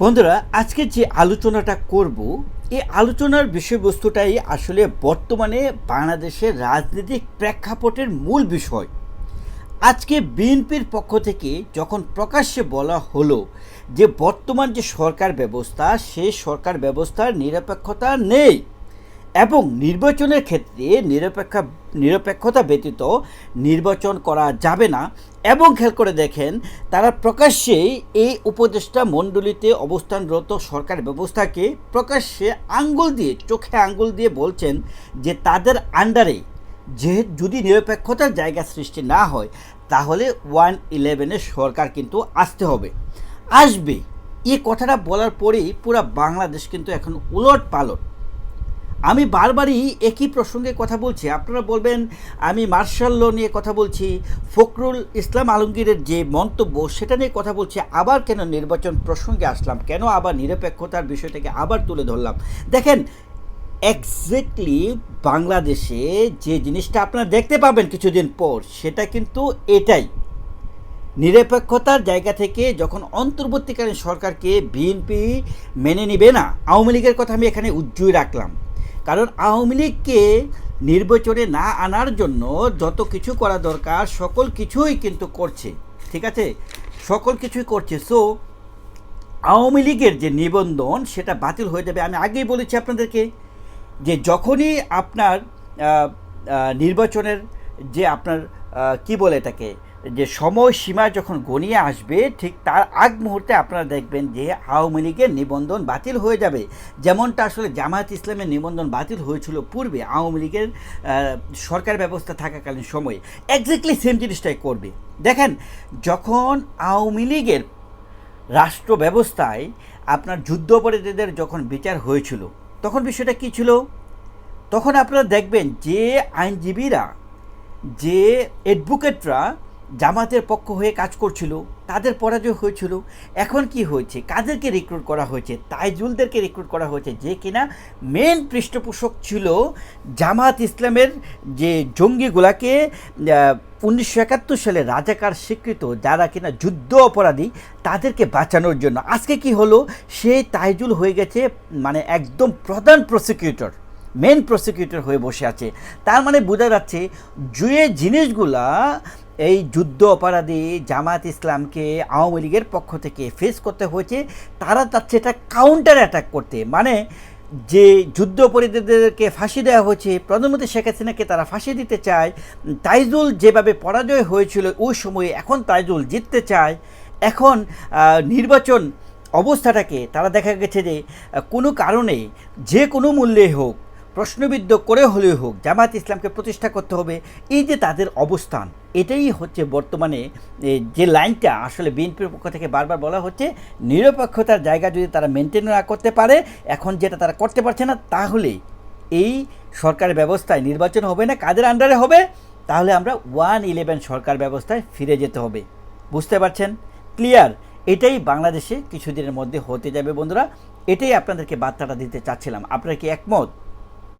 বন্ধুরা, আজকে যে আলোচনাটা করব, এই আলোচনার বিষয়বস্তুটাই আসলে বর্তমানে বাংলাদেশের রাজনৈতিক প্রেক্ষাপটের মূল বিষয়। আজকে বিএনপির পক্ষ থেকে যখন প্রকাশ্যে বলা হলো যে বর্তমান যে সরকার ব্যবস্থা সে সরকার ব্যবস্থার নিরপেক্ষতা নেই এবং নির্বাচনের ক্ষেত্রে নিরপেক্ষ, নিরপেক্ষতা ব্যতীত নির্বাচন করা যাবে না। এবং খেয়াল করে দেখেন, তারা প্রকাশ্যেই এই উপদেষ্টা মণ্ডলীতে অবস্থানরত সরকার ব্যবস্থাকে প্রকাশ্যে আঙ্গুল দিয়ে, চোখে আঙ্গুল দিয়ে বলছেন যে তাদের আন্ডারে যে যদি নিরপেক্ষতার জায়গা সৃষ্টি না হয়, তাহলে ওয়ান ইলেভেনের সরকার কিন্তু আসতে হবে। আসবে। এই কথাটা বলার পরেই পুরো বাংলাদেশ কিন্তু এখন উলট পালট আমি বারবারই একই প্রসঙ্গে কথা বলছি। আপনারা বলবেন, আমি মার্শাল ল নিয়ে কথা বলছি, ফখরুল ইসলাম আলমগীরের যে মন্তব্য সেটা নিয়ে কথা বলছি, আবার কেন নির্বাচন প্রসঙ্গে আসলাম, কেন আবার নিরপেক্ষতার বিষয়টাকে আবার তুলে ধরলাম? দেখেন এক্স্যাক্টলি বাংলাদেশে যে জিনিসটা আপনারা দেখতে পাবেন কিছুদিন পর, সেটা কিন্তু এটাই। নিরপেক্ষতার জায়গা থেকে যখন অন্তর্বর্তীকালীন সরকারকে বিএনপি মেনে নেবে না, আওয়ামী লীগের কথা আমি এখানে উজ্জ্বল রাখলাম। কারণ আওয়ামী লীগকে নির্বাচনে না আনার জন্য যত কিছু করা দরকার, সকল কিছুই কিন্তু করছে। ঠিক আছে? সকল কিছুই করছে। সো আওয়ামী লীগের যে নিবন্ধন, সেটা বাতিল হয়ে যাবে। আমি আগেই বলেছি আপনাদেরকে যে যখনই আপনার নির্বাচনের যে আপনার কি বলে এটাকে? যে সময়সীমা যখন গনিয়ে আসবে, ঠিক তার আগ মুহূর্তে আপনারা দেখবেন যে আওয়ামী লীগের নিবন্ধন বাতিল হয়ে যাবে। যেমনটা আসলে জামায়াত ইসলামের নিবন্ধন বাতিল হয়েছিল পূর্বে, আওয়ামী লীগের সরকার ব্যবস্থা থাকাকালীন সময়ে। এক্স্যাক্টলি সেম জিনিসটাই করবে। দেখেন, যখন আওয়ামী লীগের রাষ্ট্র ব্যবস্থায় আপনার যুদ্ধাপরাধীদের যখন বিচার হয়েছিল, তখন বিষয়টা কী ছিল? তখন আপনারা দেখবেন যে আইনজীবীরা, যে অ্যাডভোকেটরা জামাতের পক্ষ হয়ে কাজ করছিল, তাদের পরাজয় হয়েছিল। এখন কি হয়েছে? কাদেরকে রিক্রুট করা হয়েছে? তাইজুলদেরকে রিক্রুট করা হয়েছে যে কিনা মেন পৃষ্ঠপোষক ছিল জামাত ইসলামের যে জঙ্গিগুলাকে উনিশশো একাত্তর সালে রাজাকার স্বীকৃত, যারা কিনা যুদ্ধ অপরাধী, তাদেরকে বাঁচানোর জন্য। আজকে কি হলো? সেই তাইজুল হয়ে গেছে মানে একদম প্রধান প্রসিকিউটর মেন প্রসিকিউটর হয়ে বসে আছে। তার মানে বোঝা যাচ্ছে যে জিনিসগুলা এই যুদ্ধ অপরাধী জামাত ইসলামকে আওয়ামী লীগের পক্ষ থেকে ফেস করতে হয়েছে। তারা চাচ্ছে এটা কাউন্টার অ্যাটাক করতে। মানে যে যুদ্ধ অপরাধীদেরকে ফাঁসি দেওয়া হয়েছে, প্রধানমন্ত্রী শেখ হাসিনাকে তারা ফাঁসি দিতে চায়, তাইজুল যেভাবে পরাজয় হয়েছিল ওই সময়ে, এখন তাইজুল জিততে চায়। এখন নির্বাচন অবস্থাটাকে তারা দেখা গেছে যে, কোনো কারণে, যে কোনো মূল্যে হোক প্রশ্নবিদ্ধ করে হলেও হোক জামাত ইসলামকে প্রতিষ্ঠা করতে হবে, এই যে তাদের অবস্থান, এটাই হচ্ছে বর্তমানে যে লাইনটা আসলে বিএনপির পক্ষ থেকে বারবার বলা হচ্ছে, নিরপেক্ষতার জায়গা যদি তারা মেনটেন না করতে পারে, এখন যেটা তারা করতে পারছে না, তাহলে এই সরকার ব্যবস্থায় নির্বাচন হবে না, কাদের আন্ডারে হবে? তাহলে আমরা ওয়ান ইলেভেন সরকার ব্যবস্থায় ফিরে যেতে হবে। বুঝতে পারছেন? ক্লিয়ার এটাই বাংলাদেশে কিছুদিনের মধ্যে হতে যাবে বন্ধুরা। এটাই আপনাদেরকে বার্তাটা দিতে চাচ্ছিলাম। আপনারা কি একমত?